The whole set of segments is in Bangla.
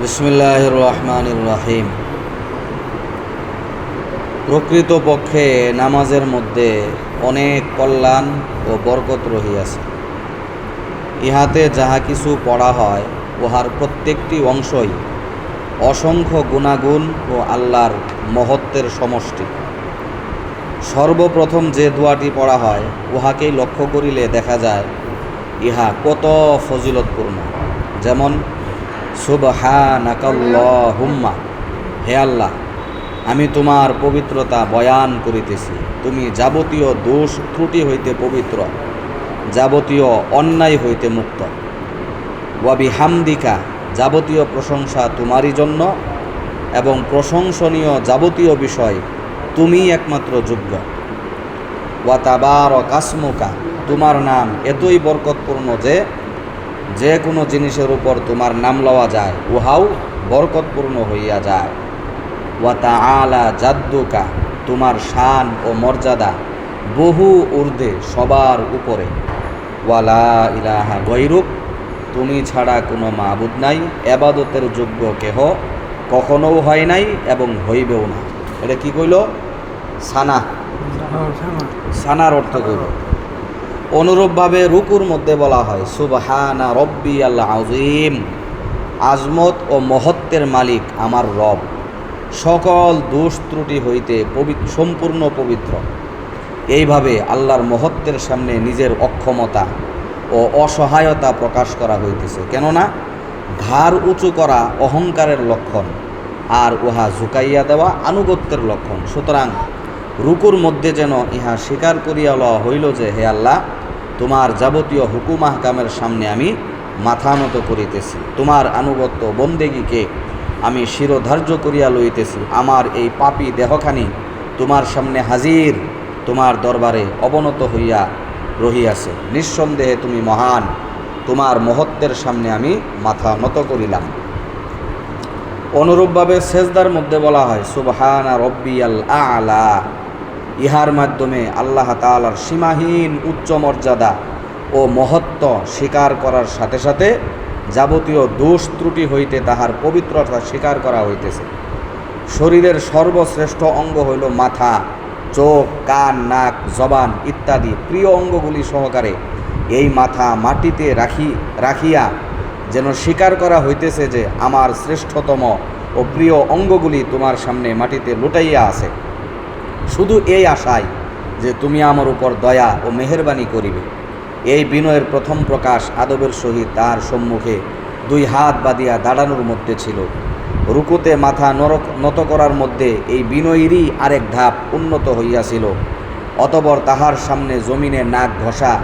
বিসমিল্লাহ রহমান রাহিম প্রকৃতপক্ষে নামাজের মধ্যে অনেক কল্যাণ ও বরকত রহিয়াছে। ইহাতে যাহা কিছু পড়া হয়, উহার প্রত্যেকটি অংশই অসংখ্য গুণাগুণ ও আল্লাহর মহত্বের সমষ্টি। সর্বপ্রথম যে দোয়াটি পড়া হয়, উহাকেই লক্ষ্য করিলে দেখা যায় ইহা কত ফজিলতপূর্ণ। যেমন, সুবহানাকাল্লাহুম্মা হে আল্লাহ, আমি তোমার পবিত্রতা বয়ান করিতেছি। তুমি যাবতীয় দোষ ত্রুটি হইতে পবিত্র, যাবতীয় অন্যায় হইতে মুক্ত। ওয়াবি হামদিকা যাবতীয় প্রশংসা তোমারই জন্য এবং প্রশংসনীয় যাবতীয় বিষয় তুমি একমাত্র যোগ্য। ওয়াতাবার কাসমুকা তোমার নাম এতই বরকতপূর্ণ যে যে কোনো জিনিসের উপর তোমার নাম লওয়া যায় উহাও বরকতপূর্ণ হইয়া যায়। ওয়া তা আলা জাদ্দুকা তোমার শান ও মর্যাদা বহু ঊর্ধ্বে সবার উপরে। ওয়ালা ইলাহা গৈরুক তুমি ছাড়া কোনো মাবুদ নাই এবাদতের যোগ্য কেহ কখনও হয় নাই এবং হইবেও না। এটা কি কইল? সানা। সানার অর্থ কইল। অনুরূপভাবে রুকুর মধ্যে বলা হয়, সুবহানা রব্বি আল্লাহ আজিম আজমত ও মহত্বের মালিক আমার রব। সকল দোষ ত্রুটি হইতে পবিত্র সম্পূর্ণ পবিত্র। এইভাবে আল্লাহর মহত্বের সামনে নিজের অক্ষমতা ও অসহায়তা প্রকাশ করা হইতেছে। কেননা, ঘাড় উঁচু করা অহংকারের লক্ষণ আর উহা ঝুঁকাইয়া দেওয়া আনুগত্যের লক্ষণ। সুতরাং রুকুর মধ্যে যেন ইহা স্বীকার করিয়া লওয়া হইল যে, হে আল্লাহ তোমার যাবতীয় হুকুম আহকামের সামনে আমি মাথা নত করিতেছি। তোমার আনুগত্য বন্দেগীকে আমি শিরোধার্য করিয়া লইতেছি। আমার এই পাপী দেহখানি তোমার সামনে হাজির, তোমার দরবারে অবনত হইয়া রহিয়াছে। নিঃসন্দেহে তুমি মহান, তোমার মহত্বের সামনে আমি মাথা নত করিলাম। অনুরূপভাবে সেজদার মধ্যে বলা হয়, সুবহানা রব্বি আল আলা। ইহার মাধ্যমে আল্লাহ তালার সীমাহীন উচ্চ মর্যাদা ও মহত্ব স্বীকার করার সাথে সাথে যাবতীয় দোষ ত্রুটি হইতে তাহার পবিত্রতা স্বীকার করা হইতেছে। শরীরের সর্বশ্রেষ্ঠ অঙ্গ হইল মাথা, চোখ, কান, নাক, জবান ইত্যাদি প্রিয় অঙ্গগুলি সহকারে এই মাথা মাটিতে রাখি, রাখিয়া যেন স্বীকার করা হইতেছে যে আমার শ্রেষ্ঠতম ও প্রিয় অঙ্গগুলি তোমার সামনে মাটিতে লুটাইয়া আছে। শুধু এই আশায় যে তুমি আমার উপর দয়া ও মেহরবানি করিবে। এই বিনয়ের প্রথম প্রকাশ আদবের সহিত তার সম্মুখে দুই হাত বাঁধিয়া দাঁড়ানোর মধ্যে ছিল। রুকুতে মাথা নরক নত করার মধ্যে এই বিনয়েরই আরেক ধাপ উন্নত হইয়াছিল। অতবর তাহার সামনে জমিনে নাক ঘষা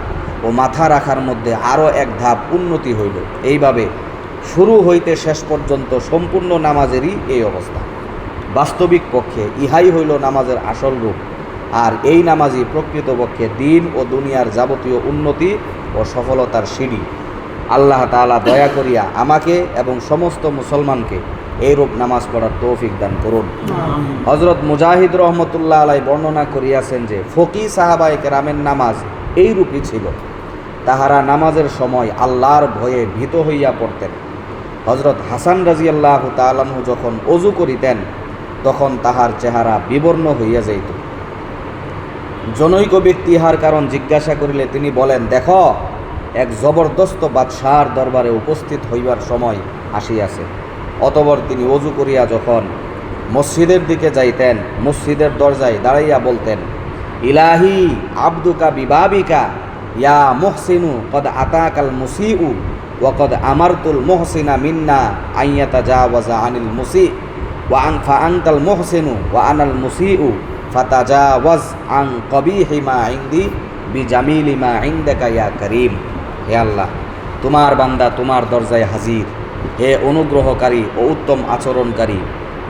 ও মাথা রাখার মধ্যে আরও এক ধাপ উন্নতি হইল। এইভাবে শুরু হইতে শেষ পর্যন্ত সম্পূর্ণ নামাজেরই এই অবস্থা। বাস্তবিক পক্ষে ইহাই হইল নামাজের আসল রূপ। আর এই নামাজই প্রকৃতপক্ষে দিন ও দুনিয়ার যাবতীয় উন্নতি ও সফলতার সিঁড়ি। আল্লাহ তাআলা দয়া করিয়া আমাকে এবং সমস্ত মুসলমানকে এইরূপ নামাজ পড়ার তৌফিক দান করুন। হজরত মুজাহিদ রহমতুল্লাহ আলাই বর্ণনা করিয়াছেন যে ফকি সাহাবাই কেরামের নামাজ এইরূপই ছিল। তাহারা নামাজের সময় আল্লাহর ভয়ে ভীত হইয়া পড়তেন। হজরত হাসান রাজিয়াল্লাহ তালাহু যখন অজু করিতেন তখন তাহার চেহারা বিবর্ণ হইয়া যাইত। জনৈক ব্যক্তি ইহার কারণ জিজ্ঞাসা করিলে তিনি বলেন, দেখো, এক জবরদস্ত বাদশার দরবারে উপস্থিত হইবার সময় আসিয়াছে। অতবর তিনি অজু করিয়া যখন মসজিদের দিকে যাইতেন, মসজিদের দরজায় দাঁড়াইয়া বলতেন, ইলাহি আব্দুকা বিবাবিকা, ইয়া মোহসিনু কদ আতাকাল মুসিউ ওয়াকদ আমারতুল মোহসিনা মিন্না আইয়াতা যা ওয়াজা আনিল মুসি। ওয়া আং ফা আংকাল মোহসিনু ওয়া আনাল মুসিউ ফাতাজা ওয়াজ আং কবি হিমা ইংদি বি জামিলিমা ইংদাকা ইয়া করিম হে আল্লাহ, তোমার বান্দা তোমার দরজায় হাজির। হে অনুগ্রহকারী ও উত্তম আচরণকারী,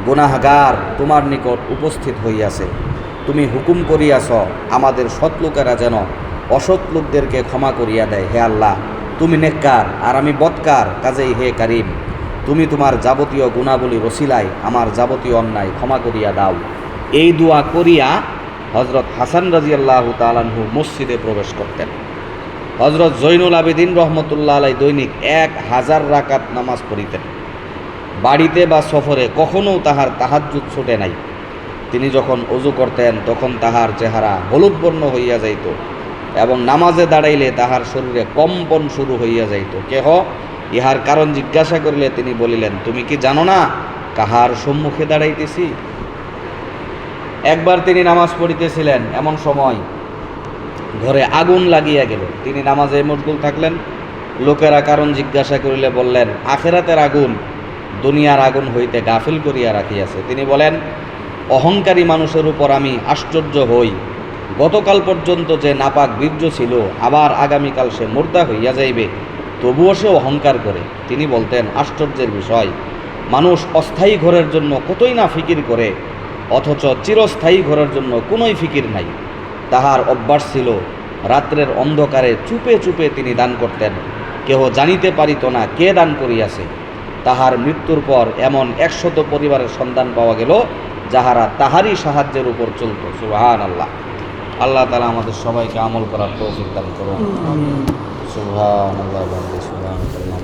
গুনাহগার তোমার নিকট উপস্থিত হইয়াছে। তুমি হুকুম করিয়াছ, আমাদের সৎ লোকেরা যেন অসৎ লোকদেরকে ক্ষমা করিয়া দেয়। হে আল্লাহ, তুমি নেককার আর আমি বৎকার, কাজেই হে কারিম। তুমি তোমার যাবতীয় গুণাবলী রসিলায় আমার যাবতীয় অন্যায় ক্ষমা করিয়া দাও। এই দোয়া করিয়া হজরত হাসান রাজিয়াল্লাহ তালানহু মসজিদে প্রবেশ করতেন। হজরত জৈনুল আবেদিন রহমতুল্লাহ আলাই দৈনিক এক হাজার রাকাত নামাজ পড়িতেন। বাড়িতে বা সফরে কখনও তাহার তাহাজ্জুদ ছুটে নাই। তিনি যখন অজু করতেন, তখন তাহার চেহারা হলুদ বর্ণ হইয়া যাইত এবং নামাজে দাঁড়াইলে তাহার শরীরে কম্পন শুরু হইয়া যাইত। কেহ ইহার কারণ জিজ্ঞাসা করিলে তিনি বলিলেন, তুমি কি জানো না কাহার সম্মুখে দাঁড়াইতেছি? একবার তিনি নামাজ পড়িতেছিলেন এমন সময়, ঘরে আগুন লাগিয়া গেল। তিনি নামাজে মশগুল থাকলেন। লোকেরা কারণ জিজ্ঞাসা করিলে বললেন, আখেরাতের আগুন দুনিয়ার আগুন হইতে গাফিল করিয়া রাখিয়াছে। তিনি বলেন, অহংকারী মানুষের উপর আমি আশ্চর্য হই। গতকাল পর্যন্ত যে নাপাক বীর্য ছিল, আবার আগামীকাল সে মোর্দা হইয়া যাইবে। তবুও সে অহংকার করে। তিনি বলতেন, আশ্চর্যের বিষয়, মানুষ অস্থায়ী ঘরের জন্য কতই না ফিকির করে, অথচ চিরস্থায়ী ঘরের জন্য কোনোই ফিকির নাই। তাহার অভ্যাস ছিল, রাত্রের অন্ধকারে চুপে চুপে তিনি দান করতেন। কেহ জানিতে পারিত না কে দান করিয়াছে। তাহার মৃত্যুর পর এমন একশত পরিবারের সন্ধান পাওয়া গেল, যাহারা তাহারই সাহায্যের উপর চলত। সুবাহান আল্লাহ আল্লাহ তালা আমাদের সবাইকে আমল করার তৌফিক দান করুন। সুবহান আল্লাহ সুবহান আল্লাহ